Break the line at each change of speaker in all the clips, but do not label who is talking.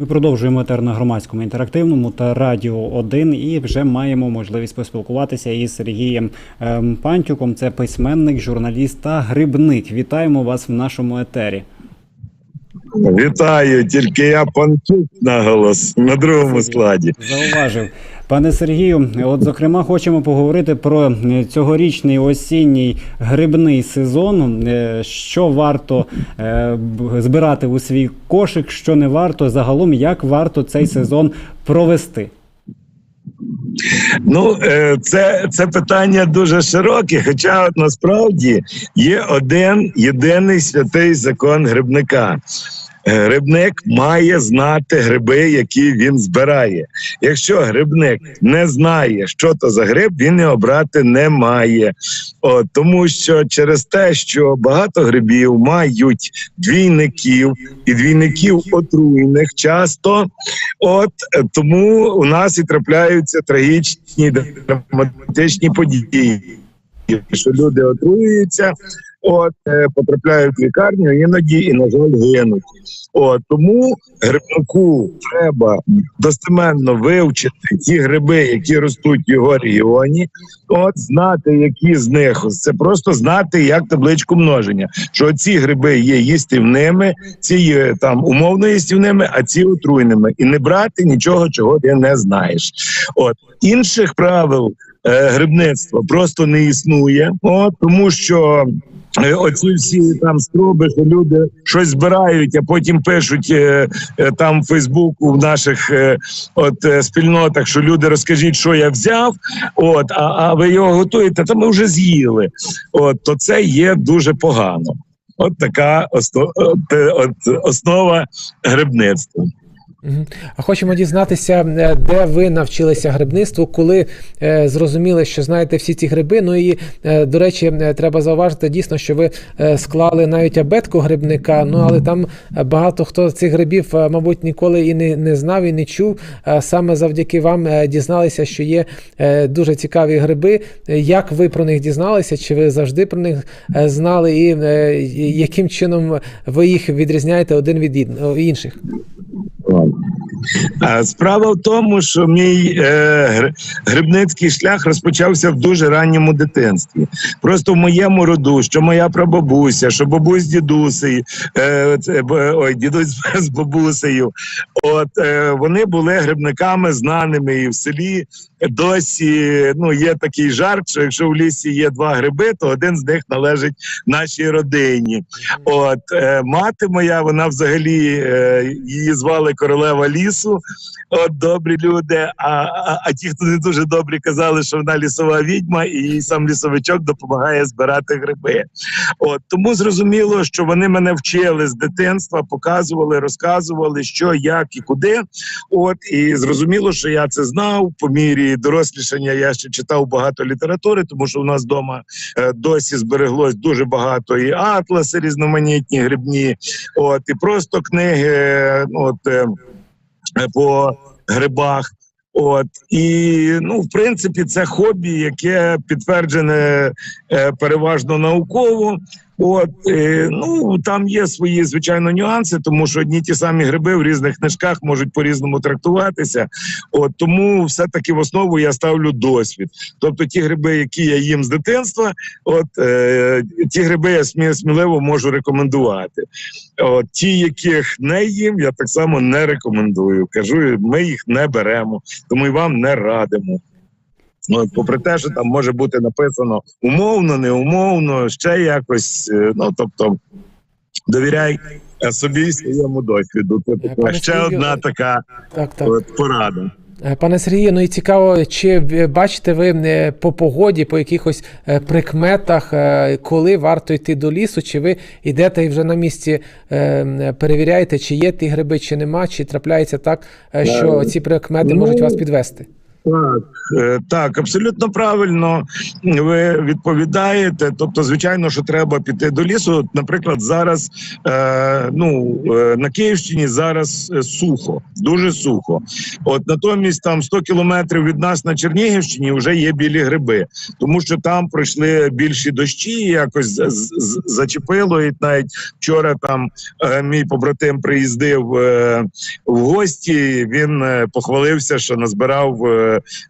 Ми продовжуємо етер на громадському інтерактивному та радіо 1 і вже маємо можливість поспілкуватися із Сергієм ем, Пантюком. Це письменник, журналіст та грибник. Вітаємо вас в нашому етері.
Вітаю, тільки я панчук наголос на другому складі.
Зауважив. Пане Сергію, от зокрема хочемо поговорити про цьогорічний осінній грибний сезон. Е, Що варто е, збирати у свій кошик, що не варто загалом, як варто цей сезон провести?
Ну, е, це, це питання дуже широке, хоча насправді є один єдиний святий закон грибника. Е, Грибник має знати гриби, які він збирає. Якщо грибник не знає, що то за гриб, він і обрати не має. От, тому що через те, що багато грибів мають двійників і двійників отруйних часто, от е, тому у нас і трапляються трагічні драматичні події, що люди отруюються. От е, потрапляють в лікарню, іноді і на жаль гинуть. От тому грибнику треба достеменно вивчити ті гриби, які ростуть в його регіоні. От знати, які з них це просто знати як табличку множення. Що ці гриби є їстівними, ці є там умовно їстівними, а ці отруйними, і не брати нічого, чого ти не знаєш. От інших правил е, грибництва просто не існує, от тому що. Е, Оці всі там спроби, що люди щось збирають, а потім пишуть е, е, там в Фейсбуку в наших от спільнотах, що люди розкажіть, що я взяв. От, а, а ви його готуєте, та ми вже з'їли. От то це є дуже погано. От така осно, от, от, основа грибництва.
А хочемо дізнатися, е, де ви навчилися грибництву, коли е, зрозуміли, що знаєте всі ці гриби. Ну і е, до речі, треба зауважити дійсно, що ви склали навіть абетку грибника. Ну але там багато хто цих грибів, мабуть, ніколи і не, не знав і не чув. Саме завдяки вам дізналися, що є дуже цікаві гриби. Як ви про них дізналися? Чи ви завжди про них знали? І е, яким чином ви їх відрізняєте один від інших?
Справа в тому, що мій е, грибницький шлях розпочався в дуже ранньому дитинстві. Просто в моєму роду, що моя прабабуся, що бабусь з дідусею, е, ой, дідусь з бабусею. От е, вони були грибниками знаними і в селі. Досі ну є такий жарт, що якщо в лісі є два гриби, то один з них належить нашій родині. От е, мати моя, вона взагалі е, її звали королева лісу. От добрі люди. А, а, а ті, хто не дуже добрі, казали, що вона лісова відьма, і сам лісовичок допомагає збирати гриби. От тому зрозуміло, що вони мене вчили з дитинства, показували, розказували, що, як і куди. От і зрозуміло, що я це знав. По мірі дорослішання я ще читав багато літератури, тому що у нас вдома е, досі збереглось дуже багато і атласи, різноманітні грибні. От і просто книги. ну, От е, по грибах. От і ну, в принципі, це хобі, яке підтверджене е, переважно науково. От е, ну там є свої звичайно нюанси, тому що одні ті самі гриби в різних книжках можуть по-різному трактуватися. От тому все-таки в основу я ставлю досвід. Тобто ті гриби, які я їм з дитинства, от е, ті гриби я смі- сміливо можу рекомендувати. От ті, яких не їм, я так само не рекомендую. Кажу, ми їх не беремо, тому і вам не радимо. Ну, попри те, що там може бути написано умовно, неумовно, ще якось. е, Ну тобто, довіряй е, собі і своєму досвіду. Це така ще
Сергію,
одна така
Так, так.
от, порада.
Е, Пане Сергію, ну і цікаво, чи е, бачите ви е, по погоді, по якихось е, прикметах, е, коли варто йти до лісу, чи ви йдете і вже на місці е, перевіряєте, чи є ті гриби, чи нема, чи трапляється так, е, що
Е,
ці прикмети
ну,
можуть вас підвести?
Так, е, так, абсолютно правильно ви відповідаєте. Тобто, звичайно, що треба піти до лісу. Наприклад, зараз е, ну е, на Київщині зараз е, сухо, дуже сухо. От натомість там 100 кілометрів від нас на Чернігівщині вже є білі гриби, тому що там пройшли більші дощі, якось зачепило. І навіть вчора там е, мій побратим приїздив е, в гості. Він похвалився, що назбирав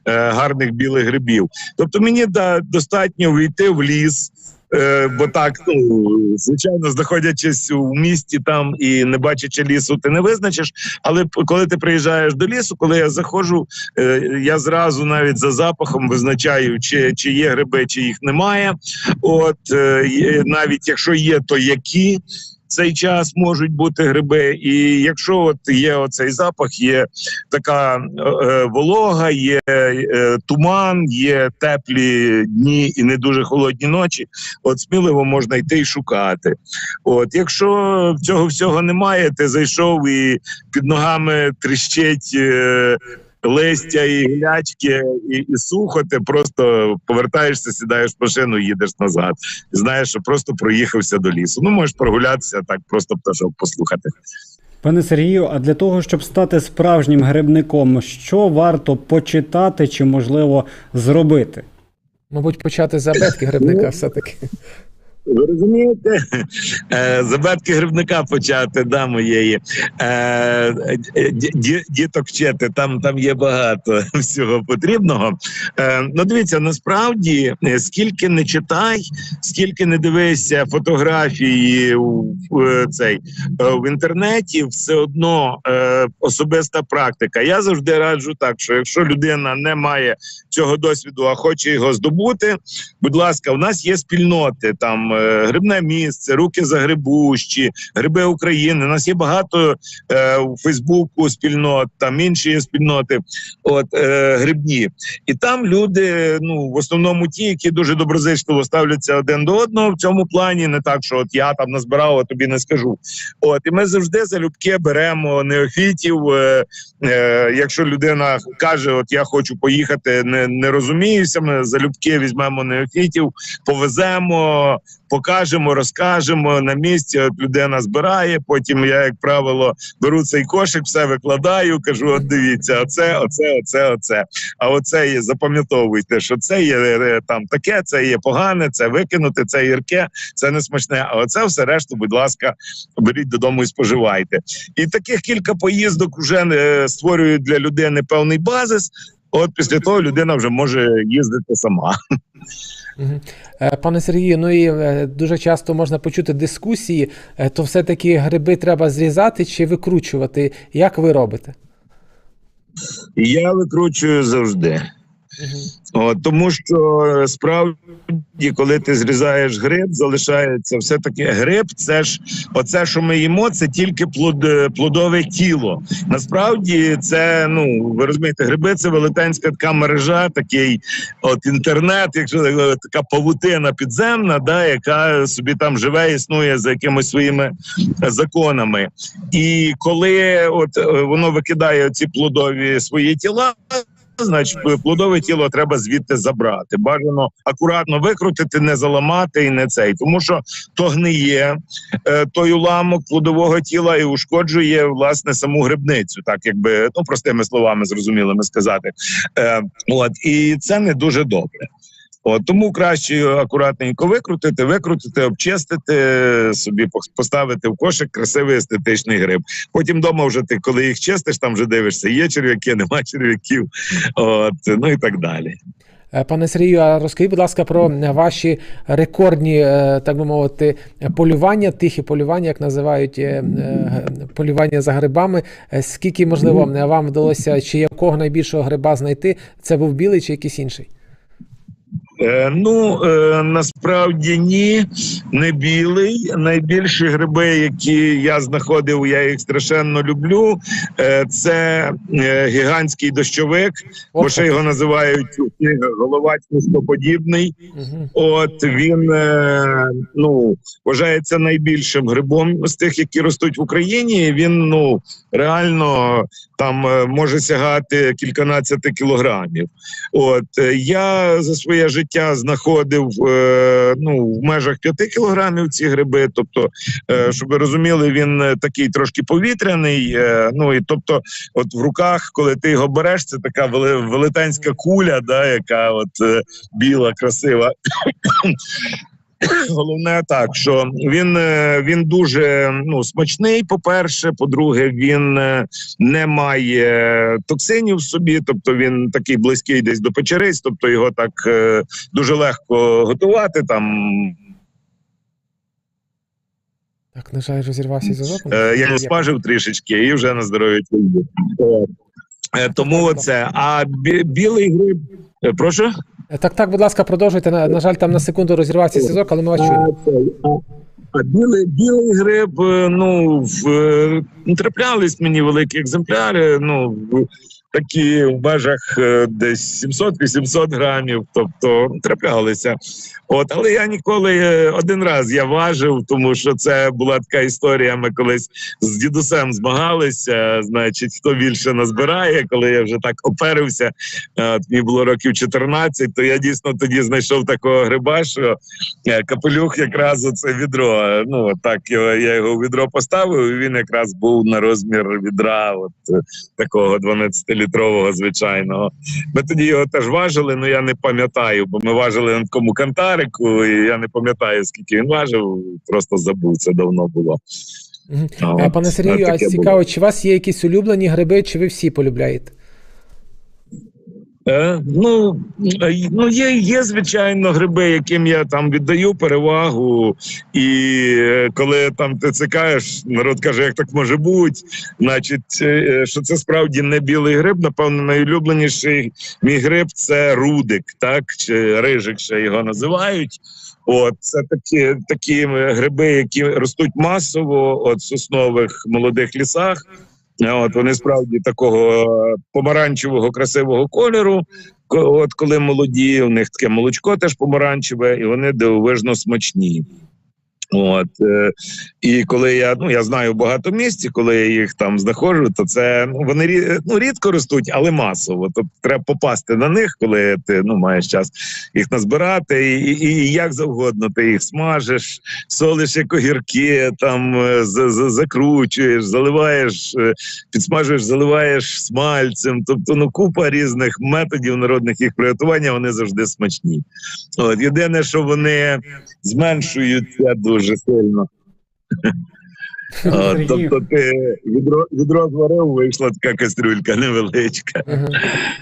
гарних білих грибів. Тобто, мені да, достатньо війти в ліс. Е, бо так, ну звичайно, знаходячись у місті там і не бачачи лісу, ти не визначиш. Але коли ти приїжджаєш до лісу, коли я заходжу, е, я зразу навіть за запахом визначаю, чи, чи є гриби, чи їх немає. От е, навіть якщо є, то які. Цей час можуть бути гриби, і якщо от є оцей запах, є така е, волога, є е, туман, є теплі дні і не дуже холодні ночі. От сміливо можна йти і шукати. От, якщо цього всього немає, ти зайшов і під ногами тріщить. Е, Листя і глячки, і, і сухо, ти просто повертаєшся, сідаєш в машину, їдеш назад. Знаєш, що просто проїхався до лісу. Ну, можеш прогулятися так, просто пташок послухати.
Пане Сергію, а для того, щоб стати справжнім грибником, що варто почитати чи можливо зробити?
Мабуть, почати з абетки грибника все-таки.
Ви розумієте? Е, Забетки грибника почати, да, моєї. Е, ді- ді- Діток вчити, там, там є багато всього потрібного. Е, Ну, дивіться, насправді, скільки не читай, скільки не дивися фотографії в, цей, в інтернеті, все одно особиста практика. Я завжди раджу так, що якщо людина не має цього досвіду, а хоче його здобути, будь ласка, у нас є спільноти там е, грибне місце, руки за грибущі, гриби України. У нас є багато е, у Фейсбуку спільнот, там інші спільноти, от е, грибні. І там люди, ну в основному ті, які дуже доброзичливо ставляться один до одного в цьому плані, не так, що от я там назбирав, а тобі не скажу. От і ми завжди залюбки беремо неофітів. Е, е, якщо людина каже, от я хочу поїхати, не, не розуміюся, ми залюбки візьмемо неофітів, повеземо, покажемо, розкажемо на місці. От людина збирає. Потім я, як правило, беру цей кошик, все викладаю. Кажу: от дивіться, оце, оце, оце, оце. А оце є, запам'ятовуйте, що це є е, там таке, це є погане, це викинути, це гірке, це не смачне. А оце все решту, будь ласка, беріть додому і споживайте. І таких кілька поїздок вже е, створюють для людини певний базис. От після того людина вже може їздити сама.
Е, Пане Сергію, ну і е, дуже часто можна почути дискусії, е, то все-таки гриби треба зрізати чи викручувати. Як ви робите?
Я викручую завжди. От, тому що е, справді, коли ти зрізаєш гриб, залишається все таки гриб. Це ж оце, що ми їмо, це тільки плод, е, плодове тіло. Насправді, це ну ви розумієте, гриби це велетенська така мережа, такий от інтернет, якщо е, така павутина підземна, да, яка собі там живе, існує за якимись своїми законами. І коли от воно викидає ці плодові свої тіла. Значить, плодове тіло треба звідти забрати. Бажано акуратно викрутити, не заламати і не цей, тому що то гниє е, той уламок плодового тіла і ушкоджує власне саму грибницю, так якби ну простими словами зрозумілими сказати. Е, от і це не дуже добре. От тому краще акуратненько викрутити, викрутити, обчистити собі, поставити в кошик красивий естетичний гриб. Потім вдома вже ти, коли їх чистиш, там вже дивишся, є черв'яки, нема черв'яків, от ну і так далі.
Е, Пане Сергію, а розкажіть, будь ласка, про ваші рекордні, е, так би мовити, полювання, тихі полювання, як називають е, полювання за грибами. Скільки, можливо, вам вдалося чи якого найбільшого гриба знайти? Це був білий чи якийсь інший?
Е, ну е, насправді ні, не білий. Найбільші гриби, які я знаходив, я їх страшенно люблю. Е, це гігантський дощовик, бо ще його називають книгах головач От він ну вважається найбільшим грибом з тих, які ростуть в Україні. Він ну реально там може сягати кільканадцяти кілограмів. От я за своє життя знаходив е, ну в межах п'яти кілограмів ці гриби. Тобто, е, щоб ви розуміли, він е, такий трошки повітряний. Ну і тобто, от в руках, коли ти його береш, це така велетенська куля, да, яка от біла, красива. Головне так, що він, е, він дуже ну, смачний. По-перше, по-друге, він е, не має токсинів в собі, тобто він такий близький десь до печериць, тобто його так е, дуже легко готувати. Там
Так, на жаль, розірвався зв'язок.
я
Є.
смажив трішечки і вже на здоров'я. Тому це. А білий гриб, прошу.
Е, Так, так, будь ласка, продовжуйте. На, на жаль, там на секунду розірвався зв'язок, але ми вас чуємо.
А, а, а білий, білий гриб, е, ну, в, е, траплялись мені великі екземпляри, ну, такі в межах е, десь 700-800 грамів, тобто траплялися. От, але я ніколи е, один раз я важив, тому що це була така історія. Ми колись з дідусем змагалися. Значить, хто більше назбирає, коли я вже так оперився. Е, мені було років 14, То я дійсно тоді знайшов такого гриба, що капелюх якраз оце відро. Ну так я його в відро поставив. і Він якраз був на розмір відра, от такого 12 літрового звичайного. Ми тоді його теж важили, але я не пам'ятаю, бо ми важили на такому кантарику, і я не пам'ятаю, скільки він важив, просто забув, це давно було. Угу.
А, Пане Сергію, а
цікаво, було.
чи у вас є якісь улюблені гриби, чи ви всі полюбляєте?
Е, ну, е, ну є, є, звичайно, гриби, яким я там віддаю перевагу. І е, коли там ти цикаєш, народ каже, як так може бути. Значить, що це справді не білий гриб. Напевно, найулюбленіший мій гриб це рудик, так чи рижик ще його називають. От це такі такі гриби, які ростуть масово от соснових молодих лісах. От вони справді такого е, помаранчевого красивого кольору. Ко- От коли молоді, у них таке молочко теж помаранчеве, і вони дивовижно смачні. От е, і коли я ну я знаю багато місць, коли я їх там знаходжу, то це ну вони ну рідко ростуть, але масово. Тобто треба попасти на них, коли ти ну маєш час їх назбирати, і, і, і як завгодно ти їх смажеш, солиш як огірки, там е, закручуєш, заливаєш, е, підсмажуєш, заливаєш смальцем. Тобто, ну купа різних методів народних їх приготування, вони завжди смачні. От єдине, що вони зменшуються дуже сильно. От,
Сергію.
тобто ти відро, відро зварив, вийшла така кастрюлька невеличка.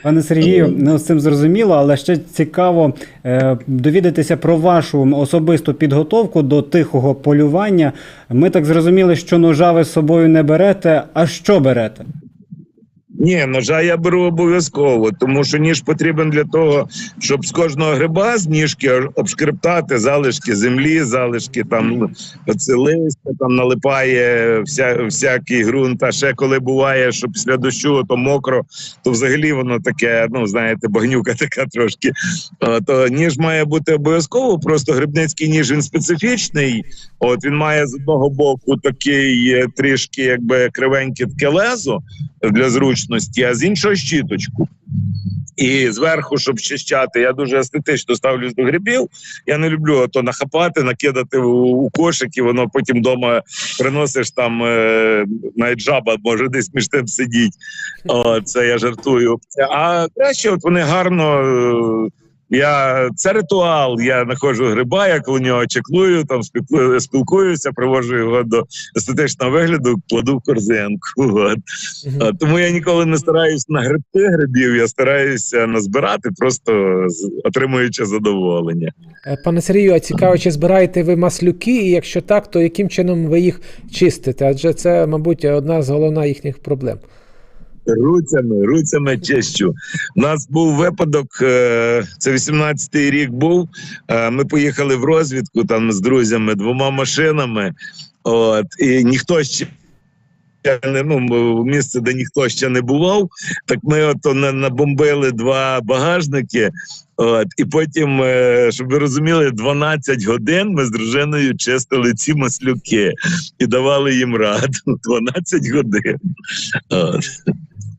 Пане Сергію, ну з цим зрозуміло, але ще цікаво е, довідатися про вашу особисту підготовку до тихого полювання. Ми так зрозуміли, що ножа ви з собою не берете. А що берете?
Ні, ножа я беру обов'язково, тому що ніж потрібен для того, щоб з кожного гриба з ніжки обшкрептати залишки землі, залишки там оце листя, там налипає вся, всякий ґрунт. А ще коли буває, що після дощу то мокро, то взагалі воно таке, ну знаєте, багнюка така трошки. То ніж має бути обов'язково. Просто грибницький ніж він специфічний. От він має з одного боку такий е, трішки, якби кривеньке таке лезо для зручності, а з іншого щіточку. І зверху, щоб щищати, я дуже естетично ставлюсь до грибів. Я не люблю то нахапати, накидати у, кошик, і воно потім вдома приносиш там е, навіть жаба може десь між тим сидіть. О, це я жартую. А краще, от вони гарно. Я це ритуал. Я знаходжу гриба, я коло нього чеклую, там спілкую- спілкуюся, привожу його до естетичного вигляду, кладу в корзинку. От. А, Тому я ніколи не стараюсь нагребти грибів, я стараюся назбирати, просто отримуючи задоволення.
Е, Пане Сергію, а цікаво, чи збираєте ви маслюки, і якщо так, то яким чином ви їх чистите? Адже це, мабуть, одна з головних їхніх проблем.
Руцями, руцями чищу. У нас був випадок, е, це 18-й рік був. е, Ми поїхали в розвідку там з друзями двома машинами. От, і ніхто ще. Ну місце, де ніхто ще не бував, так ми на- набомбили два багажники. От і потім, е, щоб ви розуміли, 12 годин ми з дружиною чистили ці маслюки і давали їм раду. 12 годин. От.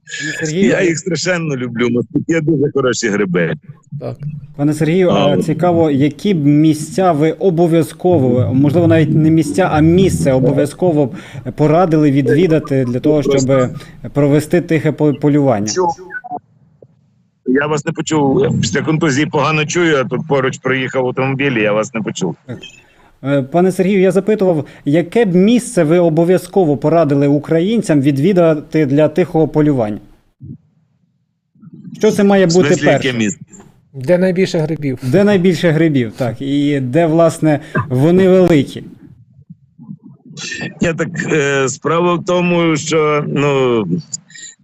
Пане Сергію,
Я їх страшенно люблю. Маслюки дуже хороші гриби.
Так.
Пане Сергію, а
А,
цікаво, які б місця ви обов'язково, можливо, навіть не місця, а місце обов'язково б порадили відвідати для того, щоб провести тихе полювання.
Я вас не почув. Після контузії погано чую, а тут поруч проїхав автомобіль, і я вас не почув.
Е, Пане Сергію, я запитував, яке б місце ви обов'язково порадили українцям відвідати для тихого полювання? Що це має
В
бути
смислі, яке
перше?
місце?
Де найбільше грибів?
Де найбільше грибів, так, і де, власне, вони великі?
Ні, так е, справа в тому, що ну.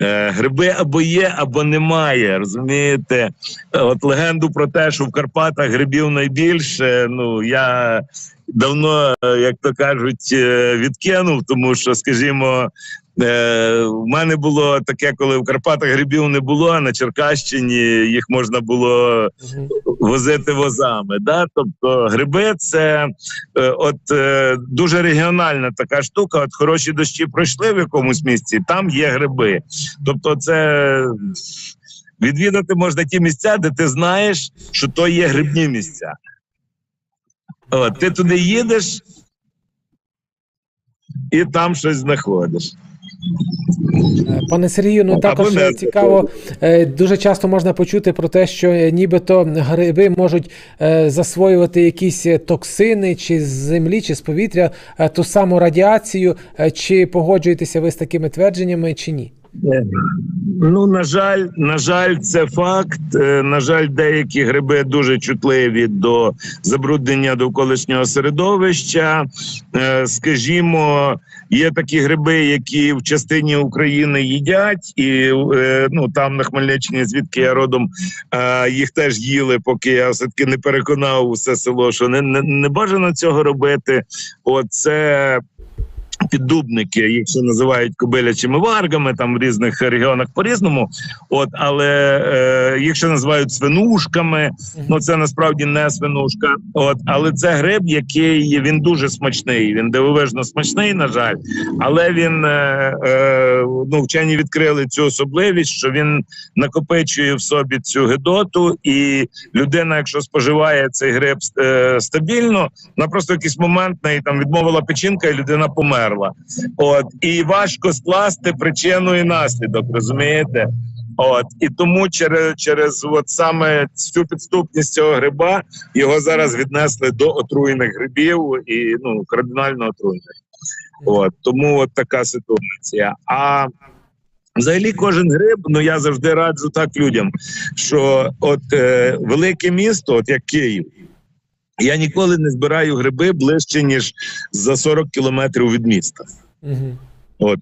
е, Гриби або є, або немає. Розумієте, от легенду про те, що в Карпатах грибів найбільше. Ну я давно, е, як то кажуть, е, відкинув, тому що, скажімо, е, в мене було таке, коли в Карпатах грибів не було, а на Черкащині їх можна було возити возами. Да? Тобто гриби це от дуже регіональна така штука. От хороші дощі пройшли в якомусь місці, там є гриби. Тобто, це відвідати можна ті місця, де ти знаєш, що то є грибні місця. От, ти туди їдеш і там щось знаходиш.
Е, Пане Сергію, ну також
не
е, цікаво, е, дуже часто можна почути про те, що нібито гриби можуть засвоювати якісь токсини чи з землі, чи з повітря, ту саму радіацію. Чи погоджуєтеся ви з такими твердженнями, чи ні?
Ну, на жаль, на жаль, це факт. Е, На жаль, деякі гриби дуже чутливі до забруднення довколишнього середовища. Е, Скажімо, є такі гриби, які в частині України їдять, і е, ну там на Хмельниччині, звідки я родом, е, їх теж їли, поки я все таки не переконав усе село, що не, не, не бажано цього робити. Оце піддубники, їх ще називають кобилячими варгами, там в різних регіонах по-різному. От, але е, їх ще називають свинушками. Ну це насправді не свинушка. От, але це гриб, який він дуже смачний. Він дивовижно смачний, на жаль, але він е, е, ну, вчені відкрили цю особливість, що він накопичує в собі цю гидоту, і людина, якщо споживає цей гриб е, стабільно, на просто якийсь момент неї там відмовила печінка, і людина померла. От і важко скласти причину і наслідок, розумієте? От і тому через через от саме цю підступність цього гриба його зараз віднесли до отруєних грибів і ну кардинально отруєних. От тому от така ситуація. А Взагалі, кожен гриб, ну я завжди раджу так людям, що от е, велике місто, от як Київ, я ніколи не збираю гриби ближче, ніж за 40 кілометрів від міста.
Угу.
От.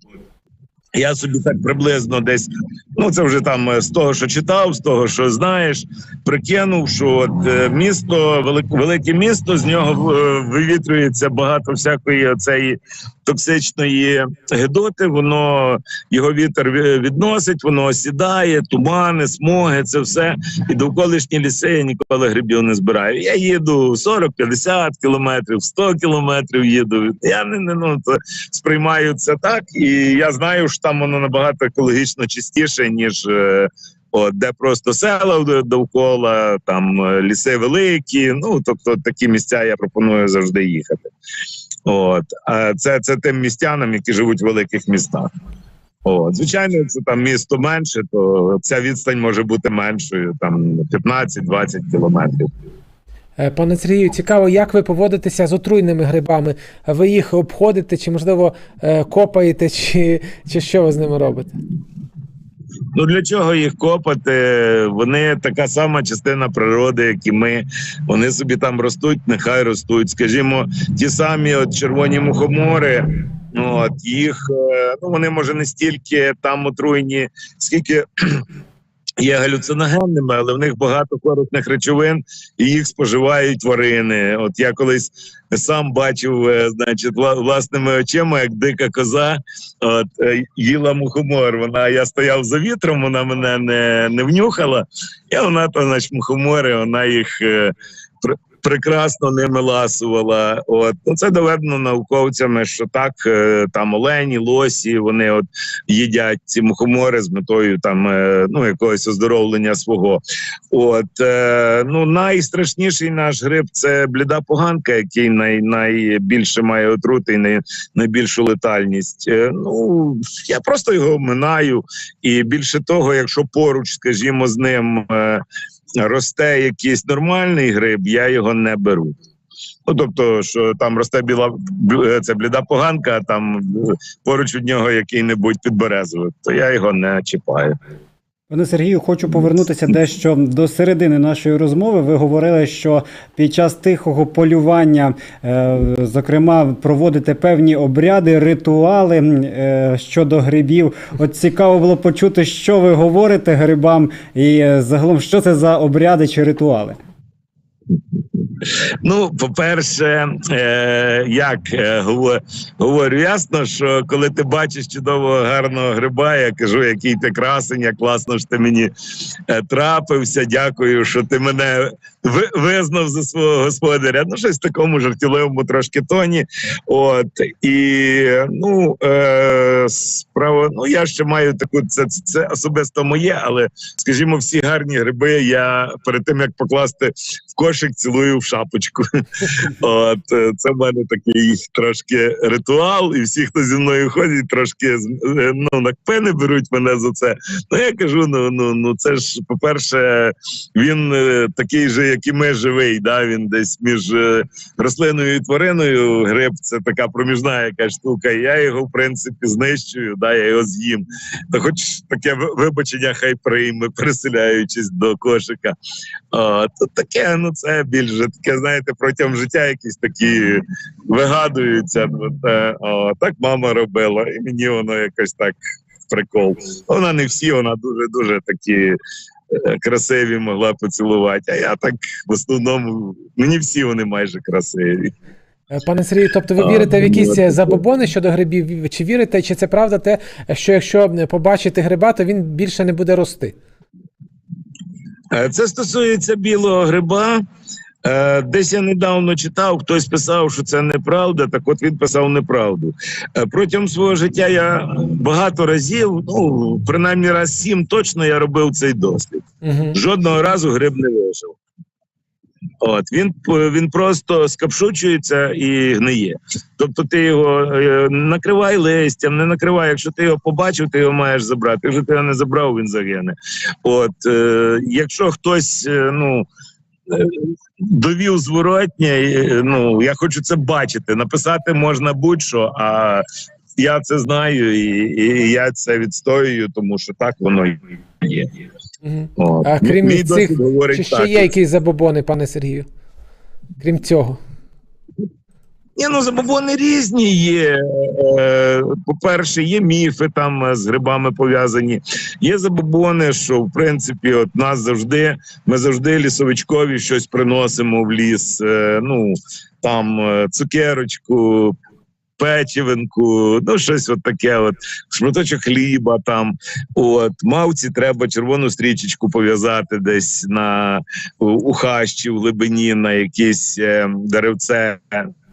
Я собі так приблизно десь, ну це вже там е, з того, що читав, з того, що знаєш, прикинув, що от е, місто, велик, велике місто, з нього е, вивітрюється багато всякої оцеї токсичної гидоти. Воно його вітер відносить, воно осідає, тумани, смоги, це все. І довколишні ліси я ніколи грибів не збираю. Я їду 40-50 кілометрів, 100 кілометрів їду. Я не, не ну, сприймаю це так, і я знаю, що там воно набагато екологічно чистіше, ніж. е, От, де просто села довкола, там е, ліси великі. Ну тобто такі місця я пропоную завжди їхати. От а це, це тим містянам, які живуть в великих містах. От, звичайно, це там місто менше, то ця відстань може бути меншою, там 15-20 кілометрів.
Е, Пане Сергію, цікаво, як ви поводитеся з отруйними грибами? Ви їх обходите, чи можливо е, копаєте, чи, чи що ви з ними робите?
Ну для чого їх копати? Вони така сама частина природи, як і ми. Вони собі там ростуть, нехай ростуть. Скажімо, ті самі от червоні мухомори. От їх е, ну вони може не стільки там отруєні, скільки є галюциногенними, але в них багато корисних речовин, і їх споживають тварини. От я колись сам бачив, е, значить, власними очима, як дика коза от, е, їла мухомор. Вона я стояв за вітром, вона мене не, не внюхала. І вона то, значить, мухомори, вона їх. Пр- Прекрасно ними ласувала. От ну, це доведено науковцями, що так е, там олені, лосі, вони от їдять ці мухомори з метою там е, ну якогось оздоровлення свого. От е, ну найстрашніший наш гриб це бліда поганка, який най, найбільше має отрути і най, найбільшу летальність. Ну я просто його оминаю, і більше того, якщо поруч, скажімо, з ним. Е, Росте якийсь нормальний гриб, я його не беру. Ну тобто, що там росте біла бл- це бліда поганка, а там е, поруч від нього який-небудь підберезовик, то я його не чіпаю.
Пане Сергію, хочу повернутися дещо до середини нашої розмови. Ви говорили, що під час тихого полювання, е, зокрема, проводите певні обряди, ритуали е, щодо грибів. От цікаво було почути, що ви говорите грибам, і е, загалом, що це за обряди чи ритуали.
Ну, по-перше, е, як е, говорю, ясно, що коли ти бачиш чудового гарного гриба, я кажу, який ти красень, як класно що ти мені е, трапився. Дякую, що ти мене визнав за свого господаря. Ну, щось в такому жартівливому трошки тоні. От і ну е, справа, ну я ще маю таку, це, це особисто моє, але скажімо, всі гарні гриби я перед тим як покласти в кошик, цілую в шапочку. От е, це в мене такий трошки ритуал, і всі, хто зі мною ходять, трошки е, ну на кпини беруть мене за це. Ну я кажу: ну ну ну це ж по-перше, він е, такий же, як ми, живий. Да? Він десь між е, рослиною і твариною. Гриб це така проміжна якась штука. Я його в принципі знищую, да, я його з'їм. Та хоч таке вибачення хай прийме, переселяючись до кошика. О, то таке, ну це більше таке, знаєте, протягом життя якісь такі вигадуються. От, е, о, так мама робила, і мені воно якось так прикол. Вона не всі, вона дуже дуже такі. Красиві могла поцілувати, а я так в основному мені всі вони майже красиві.
Е, Пане Сергію, тобто ви вірите в якісь
ну,
е, забобони щодо грибів? Чи вірите, чи це правда те, що якщо побачити гриба, то він більше не буде рости?
Е, Це стосується білого гриба. Е, Десь я недавно читав, хтось писав, що це неправда. Так от він писав неправду. Е, Протягом свого життя я багато разів, ну принаймні раз сім точно я робив цей дослід.
Угу.
Жодного разу гриб не вижив. От він він просто скапшучується і гниє. Тобто, ти його е, накривай листям, не накривай. Якщо ти його побачив, ти його маєш забрати. Якщо ти його не забрав, він загине. От е, якщо хтось е, ну. Е, Довів зворотнє, ну я хочу це бачити. Написати можна будь-що, а я це знаю і, і я це відстоюю, тому що так воно є.
Угу.
От.
А крім
Мій
цих,
говорить
Чи ще
так.
є якісь забобони, пане Сергію? Крім цього.
Ні, ну забобони різні є. Е, По-перше, є міфи там е, з грибами пов'язані. Є забобони, що в принципі, от нас завжди, ми завжди лісовичкові щось приносимо в ліс. Е, Ну там цукерочку. Печивинку, ну щось от таке, от шматочок хліба там. От мавці треба червону стрічечку пов'язати десь на у, хащі, в глибині на якесь деревце.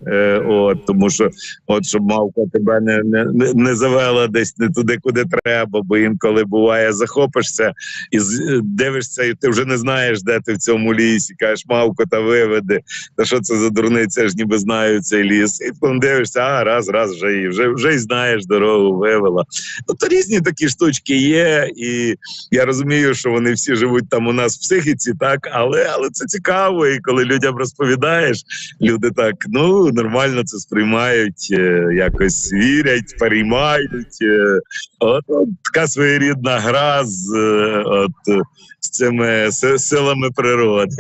Е, от, тому що, от щоб мавка тебе не, не, не- завела десь не туди, куди треба, бо інколи буває, захопишся і е, дивишся, і ти вже не знаєш, де ти в цьому лісі. Кажеш, мавко, та виведи. Та що це за дурниця? Ж ніби знаю цей ліс. І потім дивишся, а раз, раз вже і вже, вже й знаєш дорогу, вивела. Ну то різні такі штучки є, і я розумію, що вони всі живуть там у нас в психіці, так, але, але це цікаво. І коли людям розповідаєш, люди так ну нормально це сприймають, е, якось вірять, переймають. Е, от, от така своєрідна гра з, е, от, з цими си- силами природи.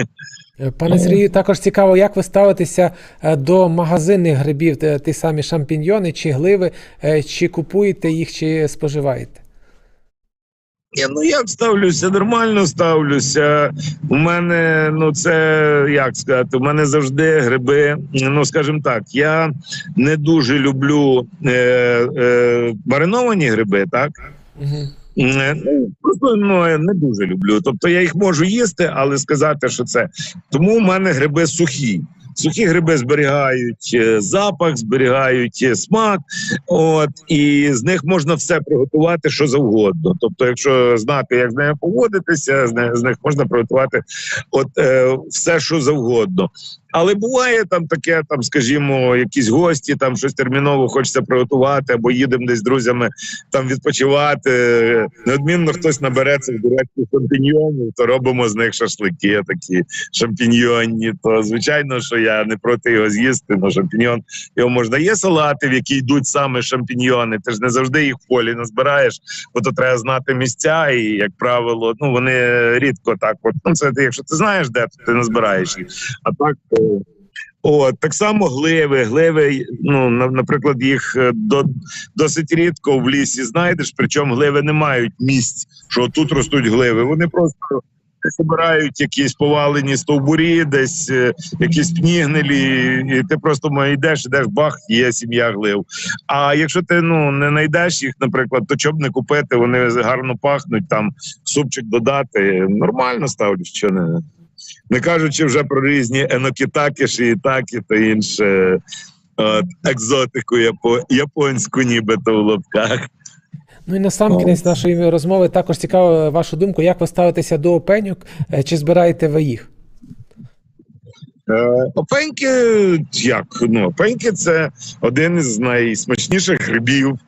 Пане Сергію, також цікаво, як ви ставитеся до магазинних грибів, ті самі шампіньйони чи гливи, чи купуєте їх, чи споживаєте?
Я, ну як ставлюся, нормально ставлюся. У мене, ну це як сказати, у мене завжди гриби. Ну, скажімо так, я не дуже люблю е, е, мариновані гриби, так?
Угу.
Е, Ну, просто ну, я не дуже люблю. Тобто я їх можу їсти, але сказати, що це. Тому у мене гриби сухі. Сухі гриби зберігають е, запах, зберігають е, смак, от і з них можна все приготувати, що завгодно. Тобто, якщо знати, як з нею поводитися, з них, з них можна приготувати от е, все, що завгодно. Але буває там таке, там, скажімо, якісь гості, там щось терміново хочеться приготувати, або їдемо десь з друзями там відпочивати. Неодмінно хтось набереться в дурецьких шампіньйонів, то робимо з них шашлики такі шампіньйонні. То звичайно, що я не проти його з'їсти. Ну, шампіньйон його можна. Є салати, в які йдуть саме шампіньйони. Ти ж не завжди їх в полі назбираєш, бо то треба знати місця, і як правило, ну вони рідко так. От ну це ти, якщо ти знаєш, де то ти назбираєш їх. А так. От так само гливи. Гливи, ну наприклад, їх е, до досить рідко в лісі знайдеш. Причому гливи не мають місць, що тут ростуть гливи. Вони просто збирають якісь повалені стовбурі, десь е, якісь пні гнилі, і ти просто йдеш, йдеш, бах, є сім'я глив. А якщо ти ну не знайдеш їх, наприклад, то чоб не купити, вони гарно пахнуть, там супчик додати. Нормально ставлю, що не. Не кажучи вже про різні енокітаки, шиїтаки та інше от, екзотику япо, японську, нібито в лапках.
Ну і на сам кінець нашої розмови також цікаво вашу думку, як ви ставитеся до опеньок, е, чи збираєте ви їх?
Е, Опеньки, як ну, опеньки це один із найсмачніших грибів.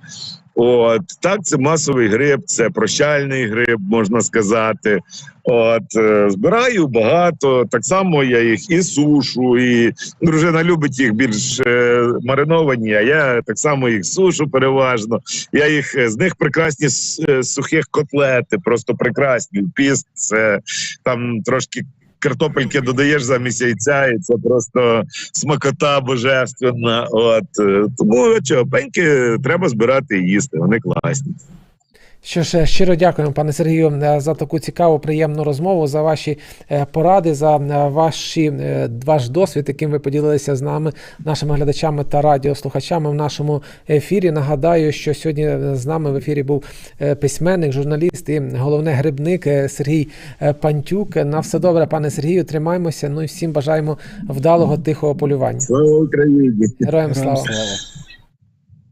От так, це масовий гриб, це прощальний гриб, можна сказати. От е, збираю багато. Так само я їх і сушу, і дружина любить їх більш е, мариновані. А я так само їх сушу переважно. Я їх е, з них прекрасні сухих котлети, просто прекрасні. Піст це там трошки картопельки додаєш замість яйця, і це просто смакота божественна. От тому чого пеньки треба збирати і їсти. Вони класні.
Що ж, е, щиро дякуємо, пане Сергію, е, за таку цікаву, приємну розмову, за ваші е, поради, за ваші, ваш досвід, яким ви поділилися з нами, нашими глядачами та радіослухачами в нашому ефірі. Нагадаю, що сьогодні з нами в ефірі був письменник, журналіст і головне грибник Сергій Пантюк. На все добре, пане Сергію, тримаймося. Ну і всім бажаємо вдалого тихого полювання.
Слава Україні!
Героям
Героям
слава!
слава.